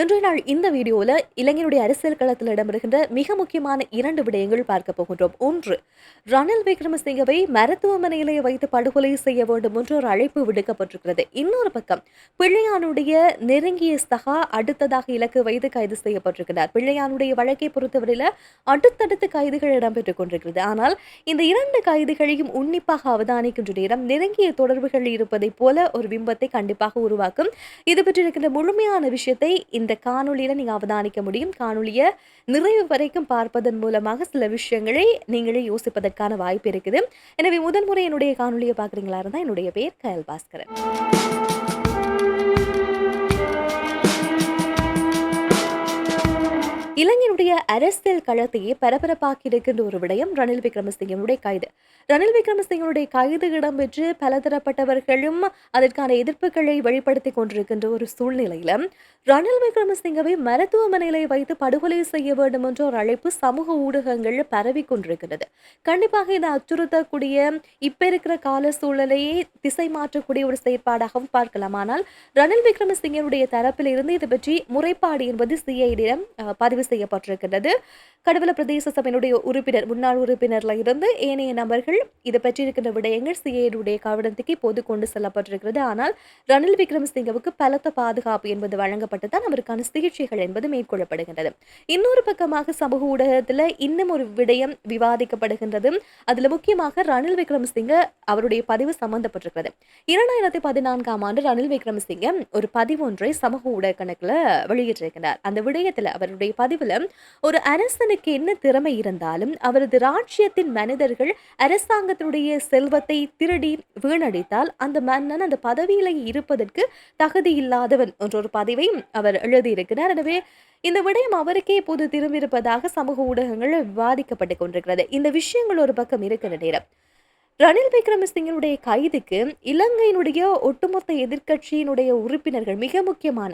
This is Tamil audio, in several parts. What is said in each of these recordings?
இன்றைய நாள் இந்த வீடியோவில் இளைஞருடைய அரசியல் களத்தில் இடம்பெறுகின்ற மிக முக்கியமான இரண்டு விடயங்கள் பார்க்க போகின்றோம். ஒன்று ரணில் விக்ரமசிங்கவை மருத்துவமனையிலே வைத்து படுகொலை செய்ய வேண்டும் என்று ஒரு அழைப்பு விடுக்கப்பட்டிருக்கிறது. இன்னொரு பக்கம் பிள்ளையானுடைய நெருங்கிய சகா அடுத்ததாக இலக்கு வைத்து கைது செய்யப்பட்டிருக்கிறார். பிள்ளையானுடைய வழக்கை பொறுத்தவரையில் அடுத்தடுத்து கைதுகள் இடம்பெற்றுக் கொண்டிருக்கிறது. ஆனால் இந்த இரண்டு கைதுகளையும் உன்னிப்பாக அவதானிக்கின்ற நேரம் நெருங்கிய தொடர்புகள் இருப்பதைப் போல ஒரு பிம்பத்தை கண்டிப்பாக உருவாக்கும். இது பற்றி இருக்கின்ற முழுமையான விஷயத்தை இந்த காணொலியில் நீங்க அவதானிக்க முடியும். காணொலியை நிறைவு வரைக்கும் பார்ப்பதன் மூலமாக சில விஷயங்களை நீங்களே யோசிப்பதற்கான வாய்ப்பு இருக்குது. எனவே முதல் முறை என்னுடைய காணொலியை பார்க்குறீங்களா இருந்தால் என்னுடைய பேர் கயல் பாஸ்கரன். அரசியல் களத்தையே பரபரப்பாக்கி இருக்கின்ற ஒரு விடயம் ரணில் விக்ரமசிங்கனுடைய கைது. ரணில் விக்ரமசிங்கனுடைய கைது இடம்பெற்று பலதரப்பட்டவர்களும் அதற்கான எதிர்ப்புகளை வெளிப்படுத்தி கொண்டிருக்கின்ற ஒரு சூழ்நிலையில ரணில் விக்ரமசிங்கவை மருத்துவமனையில வைத்து படுகொலை செய்ய வேண்டும் என்ற ஒரு அழைப்பு சமூக ஊடகங்களில் பரவி கொண்டிருக்கிறது. கண்டிப்பாக இதை அச்சுறுத்தக்கூடிய இப்ப இருக்கிற கால சூழலையே திசை மாற்றக்கூடிய ஒரு செயற்பாடாகவும் பார்க்கலாம். ஆனால் ரணில் விக்ரமசிங்கனுடைய தரப்பில் இருந்து இது பற்றி முறைப்பாடு என்பது சிஐடியிடம் பதிவு செய்யப்பட்டிருக்கிறது செய்யப்பட்டிருக்கின்றது கடவுள பிரதேச சபையினுடைய உறுப்பினர் முன்னாள் உறுப்பினர்ல இருந்து ஏனைய நபர்கள் இது பற்றி இருக்கின்ற விடயங்கள் சிஐடியுடைய கவனத்துக்கு இப்போது கொண்டு செல்லப்பட்டிருக்கிறது. ஆனால் ரணில் விக்ரமசிங்கவுக்கு பலத்த பாதுகாப்பு என்பது வழங்கப்பட்டு தான் அவருக்கான சிகிச்சைகள் என்பது மேற்கொள்ளப்படுகின்றது. இன்னொரு பக்கமாக சமூக ஊடகத்துல இன்னும் ஒரு விடயம் விவாதிக்கப்படுகின்றது. அதுல முக்கியமாக ரணில் விக்ரமசிங்க அவருடைய பதிவு சம்பந்தப்பட்டிருக்கிறது. இரண்டாயிரத்தி பதினான்காம் ஆண்டு ரணில் விக்ரமசிங்க ஒரு பதிவு ஒன்றை சமூக ஊடக கணக்குல வெளியிட்டிருக்கிறார் அந்த விடயத்துல அவருடைய பதிவுல ஒரு அரசனுக்கு என்ன திறமை இருந்தாலும் அவரது ராஜ்யத்தின் மனிதர்கள் அரசாங்கத்தினுடைய செல்வத்தை திருடி வீணடித்தால் அந்த மன்னன் அந்த பதவியில இருப்பதற்கு தகுதி இல்லாதவன் என்ற ஒரு பதிவை அவர் எழுதியிருக்கிறார். எனவே இந்த விடயம் அவருக்கே இப்போது திரும்பியிருப்பதாக சமூக ஊடகங்கள் விவாதிக்கப்பட்டு கொண்டிருக்கிறது. இந்த விஷயங்கள் ஒரு பக்கம் இருக்கிற நேரம். ரணில் விக்ரமசிங்கனுடைய கைதுக்கு இலங்கையினுடைய ஒட்டுமொத்த எதிர்க்கட்சியினுடைய உறுப்பினர்கள் மிக முக்கியமான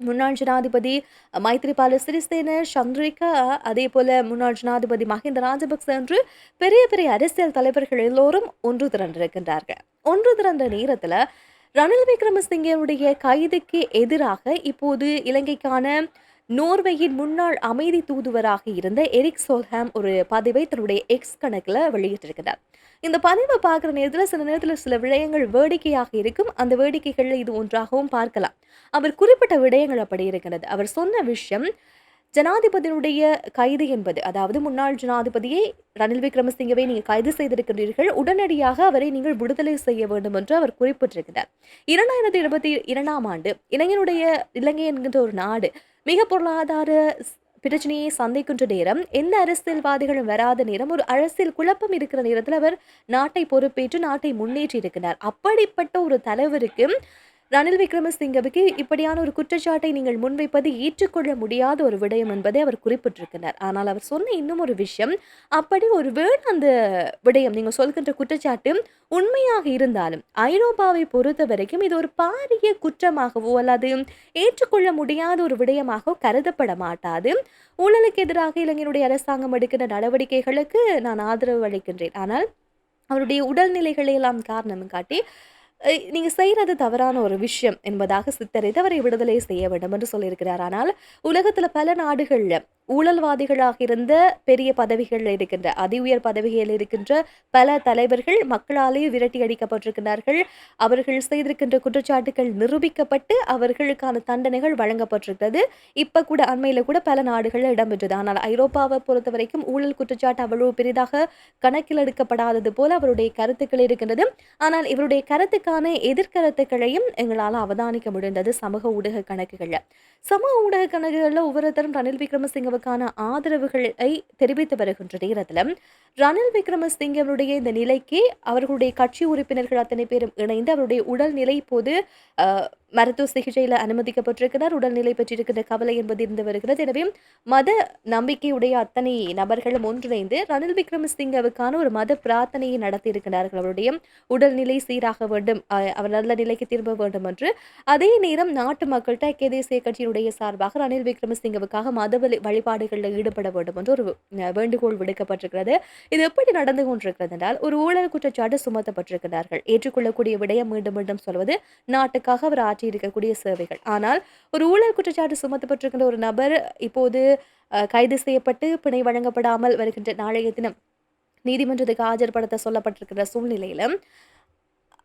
முன்னாள் ஜனாதிபதி மைத்ரிபால சிறிசேன சந்திரிகா அதே போல முன்னாள் ஜனாதிபதி மஹிந்த ராஜபக்ச என்று பெரிய பெரிய அரசியல் தலைவர்கள் எல்லோரும் ஒன்று திரண்டிருக்கின்றார்கள். ஒன்று திரண்ட நேரத்தில் ரணில் விக்ரமசிங்கனுடைய கைதுக்கு எதிராக இப்போது இலங்கைக்கான நோர்வேயின் முன்னாள் அமைதி தூதுவராக இருந்த எரிக் சோல்ஹாம் ஒரு பதிவை தன்னுடைய எக்ஸ் கணக்கில் வெளியிட்டிருக்கிறார். இந்த பதிவை பார்க்குற நேரத்தில் சில நேரத்தில் சில விடயங்கள் வேடிக்கையாக இருக்கும். அந்த வேடிக்கைகளில் இது ஒன்றாகவும் பார்க்கலாம். அவர் குறிப்பிட்ட விடயங்கள் அப்படி இருக்கிறது அவர் சொன்ன விஷயம் ஜனாதிபதியினுடைய கைது என்பது. அதாவது முன்னாள் ஜனாதிபதியை ரணில் விக்ரமசிங்கவை நீங்கள் கைது செய்திருக்கிறீர்கள். உடனடியாக அவரை நீங்கள் விடுதலை செய்ய வேண்டும் என்று அவர் குறிப்பிட்டிருக்கிறார். இரண்டாயிரத்தி இருபத்தி இரண்டாம் ஆண்டு இளைஞனுடைய இலங்கை என்கின்ற ஒரு நாடு மிக பொருளாதார பிரச்சனையை சந்திக்கின்ற நேரம் எந்த அரசியல்வாதிகளும் வராத நேரம் ஒரு அரசியல் குழப்பம் இருக்கிற நேரத்தில் அவர் நாட்டை பொறுப்பேற்று நாட்டை முன்னேற்றி இருக்கிறார் அப்படிப்பட்ட ஒரு தலைவருக்கு ரணில் விக்ரமசிங்கவுக்கு இப்படியான ஒரு குற்றச்சாட்டை நீங்கள் முன்வைப்பது ஏற்றுக்கொள்ள முடியாத ஒரு விடயம் என்பதை அவர் குறிப்பிட்டிருக்கிறார். ஆனால் அவர் சொன்ன இன்னும் ஒரு விஷயம் அப்படி ஒரு வேண் அந்த விடயம் நீங்கள் சொல்கின்ற குற்றச்சாட்டு உண்மையாக இருந்தாலும் ஐரோப்பாவை பொறுத்த வரைக்கும் இது ஒரு பாரிய குற்றமாகவோ அல்லது ஏற்றுக்கொள்ள முடியாத ஒரு விடயமாகவோ கருதப்பட மாட்டாது. ஊழலுக்கு எதிராக இளைஞருடைய அரசாங்கம் எடுக்கின்ற நடவடிக்கைகளுக்கு நான் ஆதரவு அளிக்கின்றேன். ஆனால் அவருடைய உடல்நிலைகளை எல்லாம் காரணம் காட்டி நீங்கள் செய்கிறது தவறான ஒரு விஷயம் என்பதாக சித்தரித்து அவரை விடுதலை செய்ய வேண்டும் என்று சொல்லியிருக்கிறார். ஆனால் உலகத்தில் பல நாடுகளில் ஊழல்வாதிகளாக இருந்த பெரிய பதவிகளில் இருக்கின்ற அதி உயர் பதவிகளில் இருக்கின்ற பல தலைவர்கள் மக்களாலே விரட்டி அடிக்கப்பட்டிருக்கிறார்கள் அவர்கள் செய்திருக்கின்ற குற்றச்சாட்டுகள் நிரூபிக்கப்பட்டு அவர்களுக்கான தண்டனைகள் வழங்கப்பட்டிருக்கிறது. இப்போ கூட அண்மையில் கூட பல நாடுகளில் இடம்பெற்றது. ஆனால் ஐரோப்பாவை பொறுத்த வரைக்கும் ஊழல் குற்றச்சாட்டு அவ்வளவு பெரிதாக கணக்கில் எடுக்கப்படாதது போல அவருடைய கருத்துக்கள் இருக்கின்றது. ஆனால் இவருடைய கருத்துக்கான எதிர்கருத்துக்களையும் எங்களால் அவதானிக்க முடிந்தது சமூக ஊடக கணக்குகளில். சமூக ஊடக கணக்குகளில் ஒவ்வொருத்தரும் ரணில் விக்ரமசிங்க இந்தியாவுக்கான ஆதரவுகளை தெரிவித்து வருகின்ற நேரத்தில் ரணில் விக்ரமசிங்கவருடைய இந்த நிலைக்கு அவர்களுடைய கட்சி உறுப்பினர்கள் அத்தனை பேரும் இணைந்து அவருடைய உடல்நிலை இப்போது மருத்துவ சிகிச்சையில் அனுமதிக்கப்பட்டிருக்கிறார். உடல்நிலை பெற்றிருக்கிற கவலை என்பது இருந்து வருகிறது. எனவே மத நம்பிக்கையுடைய அத்தனை நபர்களும் ஒன்றிணைந்து ரணில் விக்ரமசிங்கவுக்கான ஒரு மத பிரார்த்தனையை நடத்தியிருக்கிறார்கள். அவருடைய உடல்நிலை சீராக வேண்டும் அவர் நல்ல நிலைக்கு திரும்ப வேண்டும் என்று. அதே நேரம் நாட்டு மக்கள்கிட்ட ஐக்கிய தேசிய கட்சியினுடைய சார்பாக ரணில் விக்ரமசிங்கவுக்காக மத வழிபாடுகளில் ஈடுபட வேண்டும் என்று ஒரு வேண்டுகோள் விடுக்கப்பட்டிருக்கிறது. இது எப்படி நடந்து கொண்டிருக்கிறது என்றால் ஒரு ஊழல் குற்றச்சாட்டு சுமத்தப்பட்டிருக்கிறார்கள். ஏற்றுக்கொள்ளக்கூடிய விடயம் மீண்டும் மீண்டும் சொல்வது நாட்டுக்காக அவர் ஆற்றி இருக்கக்கூடிய சேவைகள். ஆனால் ஒரு ஊழல் குற்றச்சாட்டு சுமத்தப்பட்டிருக்கின்ற ஒரு நபர் இப்போது கைது செய்யப்பட்டு பிணை வழங்கப்படாமல் வருகின்ற நாளைய தினம் நீதிமன்றத்துக்கு ஆஜர்படுத்த சொல்லப்பட்டிருக்கிற சூழ்நிலையில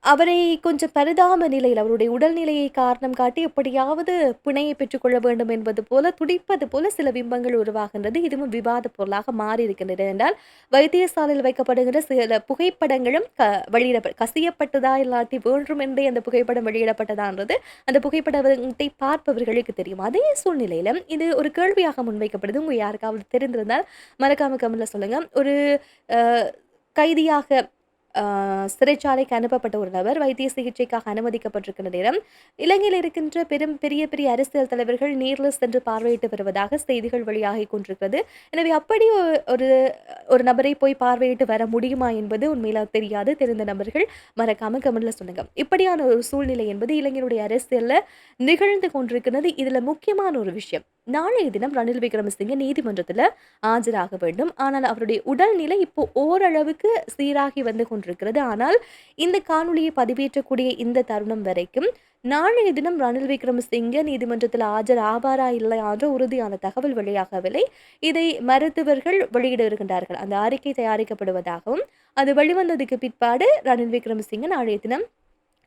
அவரை கொஞ்சம் பரிதாப நிலையில் அவருடைய உடல்நிலையை காரணம் காட்டி எப்படியாவது பிணையை பெற்றுக்கொள்ள வேண்டும் என்பது போல துடிப்பது போல சில பிம்பங்கள் உருவாகின்றது. இதுவும் விவாத பொருளாக மாறி இருக்கின்றது என்றால் வைத்தியசாலையில் வைக்கப்படுகின்ற சில புகைப்படங்களும் க வெளியிட கசியப்பட்டதா இல்லாட்டி வேண்டும் என்றே அந்த புகைப்படம் வெளியிடப்பட்டதான்றது. அந்த புகைப்படத்தை பார்ப்பவர்களுக்கு தெரியும். அதே சூழ்நிலையில இது ஒரு கேள்வியாக முன்வைக்கப்படுது. உங்க யாருக்காவது தெரிந்திருந்தால் மறக்காம கமெண்ட்ல சொல்லுங்க. ஒரு கைதியாக சிறைச்சாலைக்கு அனுப்பப்பட்ட ஒரு நபர் வைத்திய சிகிச்சைக்காக அனுமதிக்கப்பட்டிருக்கிற நேரம் இலங்கையில் இருக்கின்ற பெரும் பெரிய பெரிய அரசியல் தலைவர்கள் நேரில் சென்று பார்வையிட்டு வருவதாக செய்திகள் வெளியாகி கொண்டிருக்கிறது. எனவே அப்படி ஒரு ஒரு நபரை போய் பார்வையிட்டு வர முடியுமா என்பது உண்மையில தெரியாது. தெரிந்த நபர்கள் மறக்காம கமெண்ட்ல சொல்லுங்க. இப்படியான ஒரு சூழ்நிலை என்பது இளைஞருடைய அரசியல்ல நிகழ்ந்து கொண்டிருக்கிறது. இதுல முக்கியமான ஒரு விஷயம். நாளைய தினம் ரணில் விக்ரமசிங்க நீதிமன்றத்தில் ஆஜராக வேண்டும். ஆனால் அவருடைய உடல்நிலை இப்போ ஓரளவுக்கு சீராகி வந்து கொண்டிருக்கிறது. ஆனால் இந்த காணொலியை பதிவேற்றக்கூடிய இந்த தருணம் வரைக்கும் நாளைய தினம் ரணில் விக்ரமசிங்க நீதிமன்றத்தில் ஆஜர் ஆவாரா இல்லையா என்ற உறுதியான தகவல் வெளியாகவில்லை. இதை மருத்துவர்கள் வெளியிட இருக்கின்றார்கள். அந்த அறிக்கை தயாரிக்கப்படுவதாகவும் அது வெளிவந்ததுக்கு பிற்பாடு ரணில் விக்ரமசிங்க நாளைய தினம்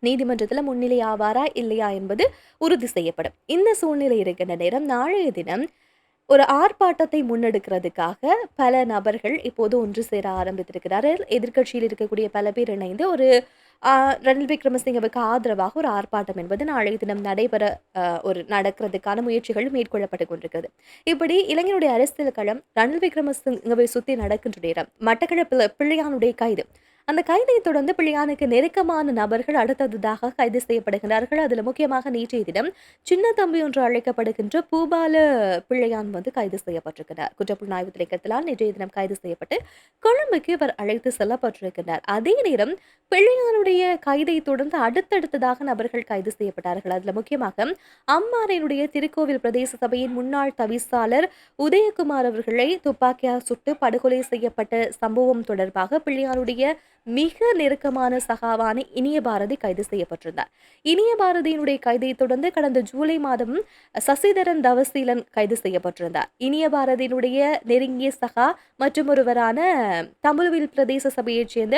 நீதிமன்றத்தில் முன்னிலை ஆவாரா இல்லையா என்பது உறுதி செய்யப்படும். இந்த சூழ்நிலை இருக்கின்ற நேரம் நாளைய தினம் ஒரு ஆர்ப்பாட்டத்தை முன்னெடுக்கிறதுக்காக பல நபர்கள் இப்போது ஒன்று சேர ஆரம்பித்திருக்கிறார்கள். எதிர்க்கட்சியில் இருக்கக்கூடிய பல பேர் இணைந்து ஒரு ரணில் விக்ரமசிங்கவுக்கு ஆதரவாக ஒரு ஆர்ப்பாட்டம் என்பது நாளைய தினம் நடைபெற ஒரு நடக்கிறதுக்கான முயற்சிகள் மேற்கொள்ளப்பட்டு கொண்டிருக்கிறது. இப்படி இளைஞருடைய அரசியல் களம் ரணில் விக்ரமசிங்கவை சுற்றி நடக்கின்ற நேரம் மட்டக்களப்பில் பிள்ளையானுடைய கைது. அந்த கைதை தொடர்ந்து பிள்ளையானுக்கு நெருக்கமான நபர்கள் அடுத்ததாக கைது செய்யப்படுகிறார்கள் அதில் முக்கியமாக நேற்றைய தினம் சின்ன தம்பி என்று அழைக்கப்படுகின்ற பூபால பிள்ளையான் வந்து கைது செய்யப்பட்டிருக்கிறார். குற்றப்புலனாய்வு திணைக்களத்தினால் நேற்றைய தினம் கைது செய்யப்பட்டு கொழும்புக்கு இவர் அழைத்து செல்லப்பட்டிருக்கிறார். அதே நேரம் பிள்ளையானுடைய கைதை தொடர்ந்து அடுத்தடுத்ததாக நபர்கள் கைது செய்யப்பட்டார்கள். அதில் முக்கியமாக அம்மாரினுடைய திருக்கோவில் பிரதேச சபையின் முன்னாள் தவிசாளர் உதயகுமார் அவர்களை துப்பாக்கியால் சுட்டு படுகொலை செய்யப்பட்ட சம்பவம் தொடர்பாக பிள்ளையானுடைய மிக நெருக்கமான சகாவான இனிய பாரதி கைது செய்யப்பட்டிருந்தார். இனிய பாரதியினுடைய கைதை தொடர்ந்து கடந்த ஜூலை மாதம் சசிதரன் தவசீலன் கைது செய்யப்பட்டிருந்தார். இனிய பாரதியினுடைய நெருங்கிய சகா மற்றும் ஒருவரான தமிழ்வில் பிரதேச சபையைச் சேர்ந்த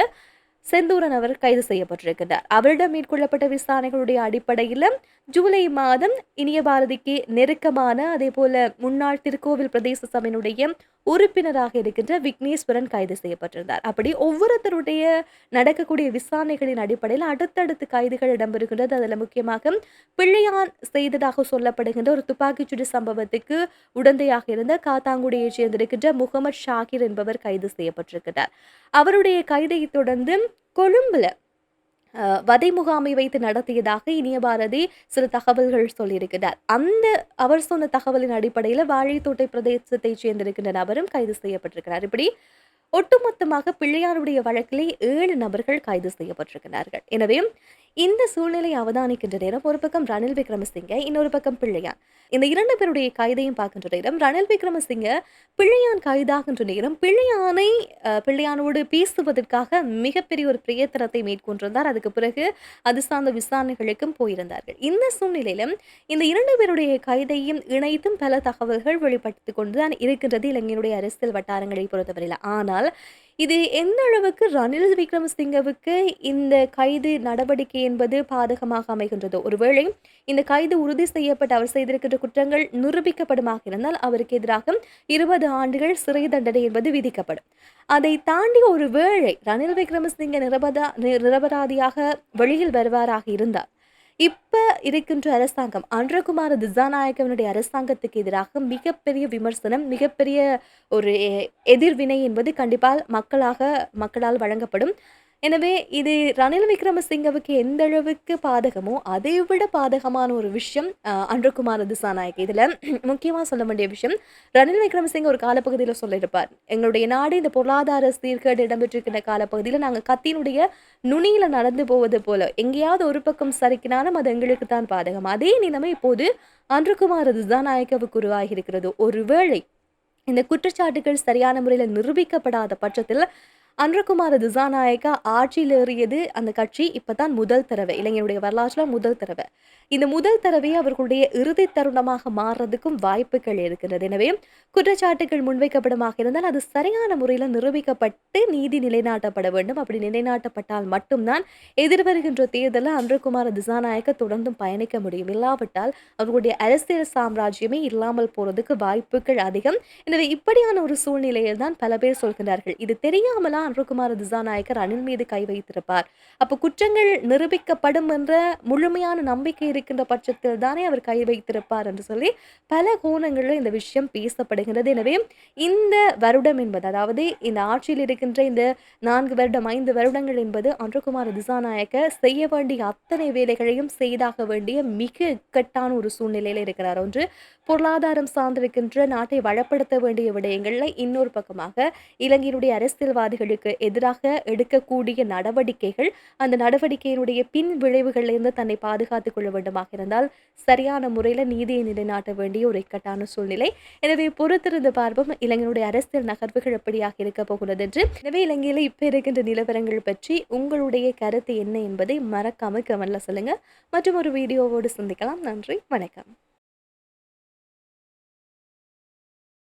செந்தூரன் அவர் கைது செய்யப்பட்டிருக்கிறார் அவரிடம் மேற்கொள்ளப்பட்ட விசாரணைகளுடைய அடிப்படையில் ஜூலை மாதம் இனிய பாரதிக்கு நெருக்கமான அதே போல முன்னாள் திருக்கோவில் பிரதேச சபையினுடைய உறுப்பினராக இருக்கின்ற விக்னேஸ்வரன் கைது செய்யப்பட்டிருந்தார். அப்படி ஒவ்வொருத்தருடைய நடக்கக்கூடிய விசாரணைகளின் அடிப்படையில் அடுத்தடுத்து கைதுகள் இடம்பெறுகின்றது. அதில் முக்கியமாக பிள்ளையான் செய்ததாக சொல்லப்படுகின்ற ஒரு துப்பாக்கிச்சூடு சம்பவத்துக்கு உடந்தையாக இருந்த காத்தாங்குடியைச் சேர்ந்திருக்கின்ற முகமது ஷாகிர் என்பவர் கைது செய்யப்பட்டிருக்கிறார் அவருடைய கைதை தொடர்ந்து கொழும்புல வதை முகாமை வைத்து நடத்தியதாக இனிய பாரதி சில தகவல்கள் சொல்லியிருக்கிறார். அந்த அவர் சொன்ன தகவலின் அடிப்படையில் வாழைத்தோட்டை பிரதேசத்தை சேர்ந்திருக்கின்ற நபரும் கைது செய்யப்பட்டிருக்கிறார். இப்படி ஒட்டுமொத்தமாக பிள்ளையாருடைய வழக்கிலே ஏழு நபர்கள் கைது செய்யப்பட்டிருக்கிறார்கள். எனவே இந்த சூழ்நிலையை அவதானிக்கின்ற நேரம் ஒரு பக்கம் ரணில் விக்ரமசிங்க இன்னொரு பக்கம் பிள்ளையான். இந்த இரண்டு பேருடைய கைதையும் பார்க்கின்ற நேரம் ரணில் விக்ரமசிங்க பிள்ளையான் கைதாகின்ற நேரம் பிள்ளையானை பிள்ளையானோடு பேசுவதற்காக மிகப்பெரிய ஒரு பிரயத்தனத்தை மேற்கொண்டிருந்தார். அதுக்கு பிறகு அது சார்ந்த விசாரணைகளுக்கும் போயிருந்தார்கள். இந்த சூழ்நிலையிலும் இந்த இரண்டு பேருடைய கைதையும் இணைத்தும் பல தகவல்கள் வெளிப்படுத்தி கொண்டுதான் இருக்கின்றது இலங்கையினுடைய அரசியல் வட்டாரங்களை பொறுத்தவரையில். ஆனால் இது எந்த அளவுக்கு ரணில் விக்ரமசிங்கவுக்கு இந்த கைது நடவடிக்கை என்பது பாதகமாக அமைகின்றதோ ஒருவேளை இந்த கைது உறுதி செய்யப்பட்டு அவர் செய்திருக்கின்ற குற்றங்கள் நிரூபிக்கப்படுமாக இருந்தால் அவருக்கு எதிராக இருபது ஆண்டுகள் சிறை தண்டனை என்பது விதிக்கப்படும். அதை தாண்டி ஒரு வேளை ரணில் விக்ரமசிங்க நிரபதா நிரபராதியாக வெளியில் வருவாராக இருந்தார் இப்போ இருக்கின்ற அரசாங்கம் அன்றகுமார திசாநாயக்கவனுடைய அரசாங்கத்துக்கு எதிராக மிகப்பெரிய விமர்சனம் மிகப்பெரிய ஒரு எதிர்வினை என்பது கண்டிப்பாக மக்களாக மக்களால் வழங்கப்படும். எனவே இது ரணில் விக்ரமசிங்கவுக்கு எந்த அளவுக்கு பாதகமோ அதை விட பாதகமான ஒரு விஷயம் அஹ், திசாநாயக். இதில் முக்கியமாக சொல்ல வேண்டிய விஷயம் ரணில் விக்ரமசிங்க ஒரு காலப்பகுதியில் சொல்லியிருப்பார். எங்களுடைய நாடு இந்த பொருளாதார சீர்கேடு இடம்பெற்றிருக்கின்ற காலப்பகுதியில் நாங்கள் கத்தியினுடைய நுனியில் நடந்து போவது போல எங்கேயாவது ஒரு பக்கம் சரிக்கினாலும் அது எங்களுக்கு தான் பாதகம். அதே நிலைமை இப்போது அன்றகுமார திசாநாயக்கவுக்கு உருவாகி இருக்கிறது ஒருவேளை இந்த குற்றச்சாட்டுகள் சரியான முறையில் நிரூபிக்கப்படாத பட்சத்தில் அன்றகுமார திசாநாயக்கா ஆட்சியில் ஏறியது அந்த கட்சி இப்பதான் முதல் தடவை இளைஞருடைய வரலாற்றில் முதல் தடவை. இந்த முதல் தடவையே அவர்களுடைய இறுதி தருணமாக மாறுறதுக்கும் வாய்ப்புகள் இருக்கிறது. எனவே குற்றச்சாட்டுகள் முன்வைக்கப்படமாக இருந்தால் அது சரியான முறையில் நிரூபிக்கப்பட்டு நீதி நிலைநாட்டப்பட வேண்டும். அப்படி நிலைநாட்டப்பட்டால் மட்டும்தான் எதிர்வருகின்ற தேர்தலில் அன்றகுமார திசாநாயக்க தொடர்ந்தும் பயணிக்க முடியும். இல்லாவிட்டால் அவர்களுடைய அரசியல் சாம்ராஜ்யமே இல்லாமல் போறதுக்கு வாய்ப்புகள் அதிகம். எனவே இப்படியான ஒரு சூழ்நிலையில் தான் பல பேர் சொல்கிறார்கள் இது தெரியாமலா அன்றகுமார திசாநாயக்கர் அணில் மீது கை வைத்திருப்பார். அப்போ குற்றங்கள் நிரூபிக்கப்படும் என்ற முழுமையான நம்பிக்கை இருக்கின்ற பட்சத்தில் தானே அவர் கை வைத்திருப்பார் என்று சொல்லி பல கோணங்களில் இந்த விஷயம் பேசப்படுகிறது எனவே இந்த வருடம் என்பது அதாவது இந்த ஆட்சியில் இருக்கின்ற இந்த நான்கு வருடம் ஐந்து வருடங்கள் என்பது அன்றகுமார திசாநாயக்க செய்ய வேண்டிய அத்தனை வேலைகளையும் செய்தாக வேண்டிய மிக இக்கட்டான ஒரு சூழ்நிலையில் இருக்கிறார். ஒன்று பொருளாதாரம் சார்ந்திருக்கின்ற நாட்டை வளப்படுத்த வேண்டிய விடயங்களில் இன்னொரு பக்கமாக இலங்கையினுடைய அரசியல்வாதிகளுக்கு எதிராக எடுக்கக்கூடிய நடவடிக்கைகள் அந்த நடவடிக்கையினுடைய பின் விளைவுகளிலிருந்து தன்னை பாதுகாத்துக் கொள்ள வேண்டுமாக இருந்தால் சரியான முறையில் நீதியை நிலைநாட்ட வேண்டிய ஒரு இக்கட்டான சூழ்நிலை. எனவே பொறுத்திருந்து பார்ப்போம் இலங்கையினுடைய அரசியல் நகர்வுகள் எப்படியாக இருக்க போகிறது என்று. எனவே இலங்கையில் இப்போ இருக்கின்ற நிலவரங்கள் பற்றி உங்களுடைய கருத்து என்ன என்பதை மறக்காம கமெண்ட்ல சொல்லுங்க. மற்றும் ஒரு வீடியோவோடு சந்திக்கலாம். நன்றி வணக்கம்.